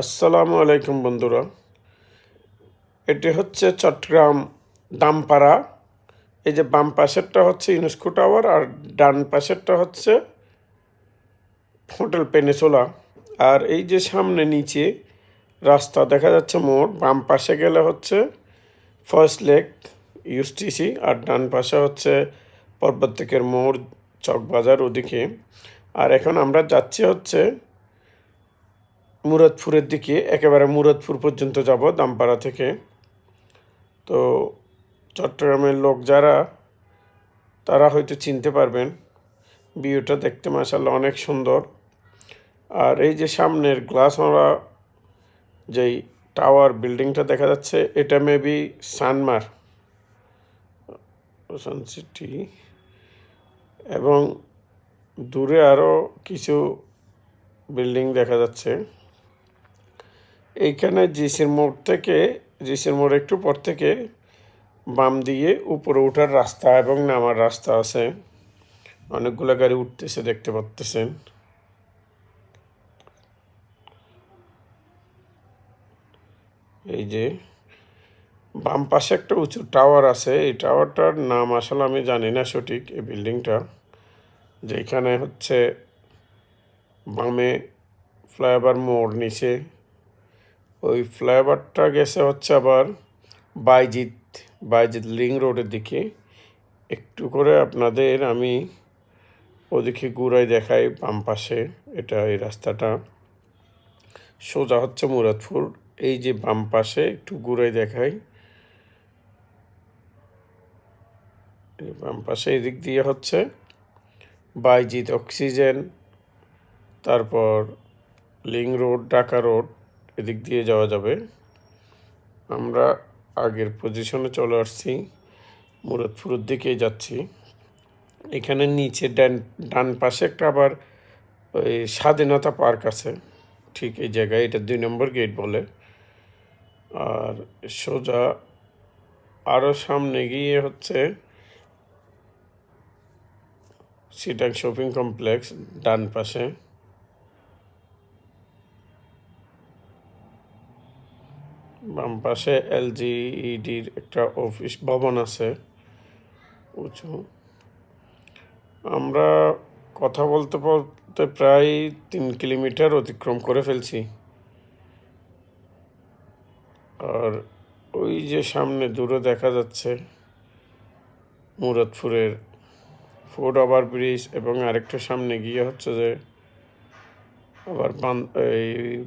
আসসালামু আলাইকুম বন্ধুরা। এটি হচ্ছে চট্টগ্রাম দামপাড়া। এই যে বাম পাশেরটা হচ্ছে ইউনেস্কো টাওয়ার আর ডান পাশেরটা হচ্ছে হোটেল পেনেসোলা আর এই যে সামনে নিচে রাস্তা দেখা যাচ্ছে মোড়, বাম পাশে গেলে হচ্ছে ফার্স্ট লেক ইউএসটিসি আর ডান পাশে হচ্ছে পর্বতেকের মোড়, চকবাজার ওদিকে। আর এখন আমরা যাচ্ছি হচ্ছে মুরাদপুরের দিকে, একেবারে মুরাদপুর পর্যন্ত যাব দামপাড়া থেকে। তো চট্টগ্রামের লোক যারা, তারা হয়তো চিনতে পারবেন, ভিউটা দেখতে মাসাল্লাহ অনেক সুন্দর। আর এই যে সামনের গ্লাস আমরা যেই টাওয়ার বিল্ডিংটা দেখা যাচ্ছে, এটা মেবি সানমার ওশান সিটি এবং দূরে আরও কিছু বিল্ডিং দেখা যাচ্ছে। এইখানে জিসির মোড় থেকে, জিসির মোড় একটু পর থেকে বাম দিয়ে উপরে ওঠার রাস্তা এবং নামার রাস্তা আছে। অনেকগুলো গাড়ি উঠতেছে, দেখতে পাচ্তেছেন। এই যে বাম পাশে একটা উঁচু টাওয়ার আছে, এই টাওয়ারটার নাম আসলে আমি জানি না সঠিক, এই বিল্ডিংটা। যেখানে হচ্ছে বামে ফ্লাইওভার মোড় নিচে ওই ফ্লাইওভারটা গেছে হচ্ছে আবার বাইজিৎ বাইজিৎ লিং রোডের দিকে। একটু করে আপনাদের আমি ওদিকে ঘুরাই দেখাই, বাম পাশে এটা এই রাস্তাটা। সোজা হচ্ছে মুরাদপুর, এই যে বাম পাশে একটু ঘুরাই দেখাই। বাম পাশে এদিক দিয়ে হচ্ছে বাইজিৎ অক্সিজেন, তারপর লিং রোড, ঢাকা রোড। এদিক দিয়ে যাওয়া যাবে। আমরা আগের পজিশনে চলে আসছি। মুরাদপুরের দিকেই যাচ্ছি। এখানে নিচে ডান ডান পাশে একটা আবার ওই স্বাধীনতা পার্ক আছে। ঠিক এই জায়গায়, এটা দুই নম্বর গেট বলে। আর সোজা আরও সামনে গিয়ে হচ্ছে সিটাং শপিং কমপ্লেক্স, ডান পাশে। বাম পাশে এলজিইডির একটা অফিস ভবন আছে, উঁচু। আমরা কথা বলতে বলতে প্রায় তিন কিলোমিটার অতিক্রম করে ফেলছি। আর ওই যে সামনে দূরে দেখা যাচ্ছে মুরাদপুরের ফুট ওভার ব্রিজ এবং আরেকটা সামনে গিয়ে হচ্ছে যে আবার এই